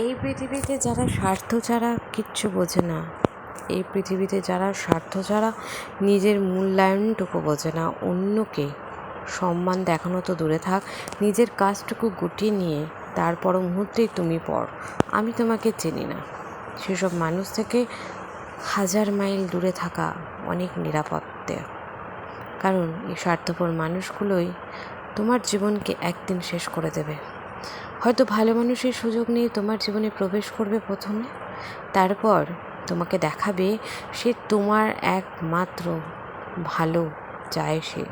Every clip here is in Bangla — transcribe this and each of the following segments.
এই পৃথিবীতে যারা স্বার্থ ছাড়া কিচ্ছু বোঝে না, এই পৃথিবীতে যারা স্বার্থ ছাড়া নিজের মূল্যায়নটুকু বোঝে না, অন্যকে সম্মান দেখানো তো দূরে থাক, নিজের কাজটুকু গুটিয়ে নিয়ে তার পর মুহূর্তেই তুমি পর। আমি তোমাকে চিনি না। সেসব মানুষ থেকে হাজার মাইল দূরে থাকা অনেক নিরাপত্তা। কারণ এই স্বার্থপর মানুষগুলোই তোমার জীবনকে একদিন শেষ করে দেবে। হয়তো ভালো মানুষের সুযোগ নিয়ে তোমার জীবনে প্রবেশ করবে প্রথমে। তারপর তোমাকে দেখাবে সে তোমার একমাত্র ভালো চায় সে।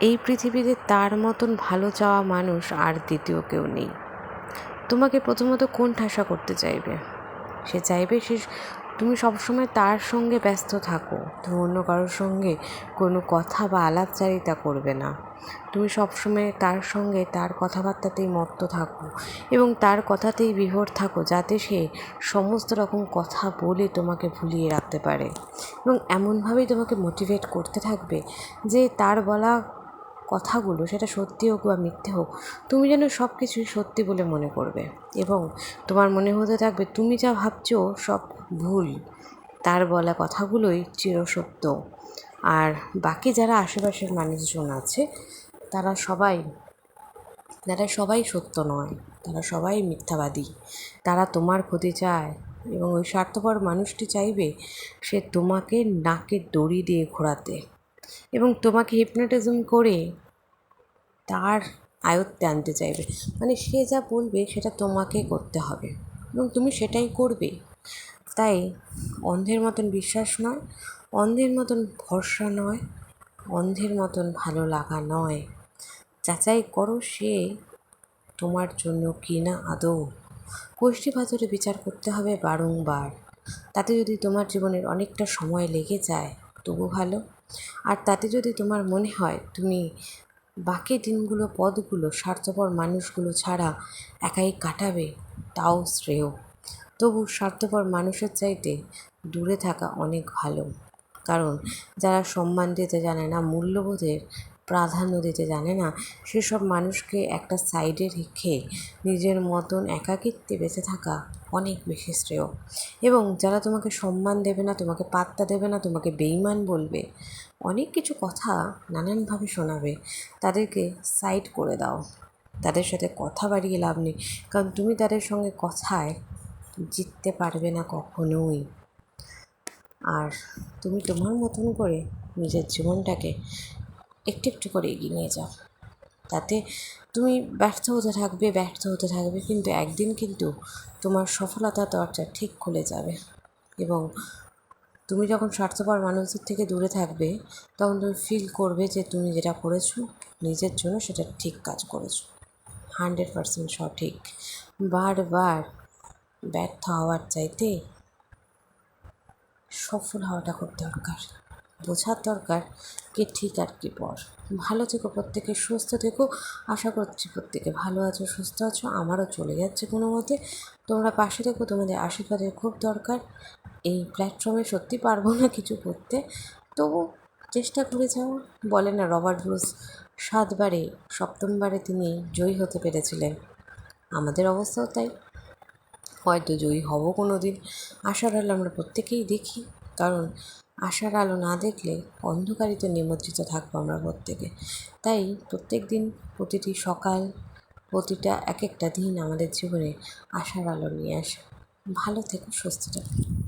এই পৃথিবীতে তার মতন ভালো চাওয়া মানুষ আর দ্বিতীয় কেউ নেই। তোমাকে প্রথমত কোন ঠাসা করতে চাইবে? সে চাইবে সে তুমি সবসময় তার সঙ্গে ব্যস্ত থাকো। তুমি অন্য কারোর সঙ্গে কোনো কথা বা আলাপচারিতা করবে না। তুমি সবসময় তার সঙ্গে তার কথাবার্তাতেই মত্ত থাকো এবং তার কথাতেই বিভোর থাকো যাতে সে সমস্ত রকম কথা বলে তোমাকে ভুলিয়ে রাখতে পারে। এবং এমনভাবেই তোমাকে মোটিভেট করতে থাকবে যে তার বলা কথাগুলো সেটা সত্যি হোক বা মিথ্যে হোক, তুমি যেন সব কিছুই সত্যি বলে মনে করবে। এবং তোমার মনে হতে থাকবে, তুমি যা ভাবছ সব ভুল। তার বলা কথাগুলোই চিরসত্য। আর বাকি যারা আশেপাশের মানুষজন আছে, তারা সবাই তারা সবাই সত্য নয়। তারা সবাই মিথ্যাবাদী। তারা তোমার ক্ষতি চায় এবং ওই স্বার্থপর মানুষটি চাইবে সে তোমাকে নাকের দড়ি দিয়ে ঘোরাতে। এবং তোমাকে হিপনোটিজম করে তার আয়ত্তে আনতে চাইবে। মানে সে যা বলবে সেটা তোমাকে করতে হবে এবং তুমি সেটাই করবে। তাই অন্ধের মতন বিশ্বাস নয়, অন্ধের মতন ভরসা নয়, অন্ধের মতন ভালো লাগা নয়। যাচাই করো সে তোমার জন্য কি না আদৌ। কোষ্ঠী পাথরে বিচার করতে হবে বারংবার। তাতে যদি তোমার জীবনের অনেকটা সময় লেগে যায়, তবু ভালো। আর তাতে যদি তোমার মনে হয় তুমি বাকি দিনগুলো, পদগুলো, স্বার্থপর মানুষগুলো ছাড়া একাই কাটাবে, তাও শ্রেয়। তবু স্বার্থপর মানুষের চাইতে দূরে থাকা অনেক ভালো। কারণ যারা সম্মান দিতে জানে না, মূল্যবোধের প্রাধান্য দিতে জানে না, সেসব মানুষকে একটা সাইডে রেখে নিজের মতন একাকিত্বে বেঁচে থাকা অনেক বেশি শ্রেয়। এবং যারা তোমাকে সম্মান দেবে না, তোমাকে পাত্তা দেবে না, তোমাকে বেইমান বলবে, অনেক কিছু কথা নানানভাবে শোনাবে, তাদেরকে সাইড করে দাও। তাদের সাথে কথা বাড়িয়ে লাভ নেই। কারণ তুমি তাদের সঙ্গে কথায় জিততে পারবে না কখনোই। আর তুমি তোমার মতন করে নিজের জীবনটাকে একটু একটু করে এগিয়ে নিয়ে যাও। তাতে তুমি ব্যর্থ হতে থাকবে, ব্যর্থ হতে থাকবে, কিন্তু একদিন কিন্তু তোমার সফলতার দরজা ঠিক খুলে যাবে। এবং তুমি যখন স্বার্থপর মানুষদের থেকে দূরে থাকবে, তখন তুমি ফিল করবে যে তুমি যেটা করেছ, নিজের জন্য সেটা ঠিক কাজ করেছ। হান্ড্রেড পারসেন্ট সঠিক। বারবার ব্যর্থ হওয়ার চাইতে সফল হওয়াটা খুব দরকার। বোঝার দরকার কে ঠিক আর কি পর। ভালো থেকো প্রত্যেকে, সুস্থ থেকো। আশা করছি প্রত্যেকে ভালো আছো, সুস্থ আছো। আমারও চলে যাচ্ছে কোনো মতে। তোমরা পাশে থেকো, তোমাদের আশীর্বাদের খুব দরকার। এই প্ল্যাটফর্মে সত্যি পারব না কিছু করতে। তবু চেষ্টা করে যাও। বলে না, রবার্ট ব্রুস, সাতবারে, সপ্তমবারে তিনি জয়ী হতে পেরেছিলেন। আমাদের অবস্থাও তাই। হয়তো জয়ী হব কোনো দিন আশার আলো আমরা প্রত্যেকেই দেখি। কারণ আশার আলো না দেখলে অন্ধকারিত নিমজ্জিত থাকব আমরা প্রত্যেকে। তাই প্রত্যেক দিন প্রতিটি সকাল, প্রতিটা এক একটা দিন আমাদের জীবনে আশার আলো নিয়ে আসে। ভালো থেকো, সুস্থ থাকো।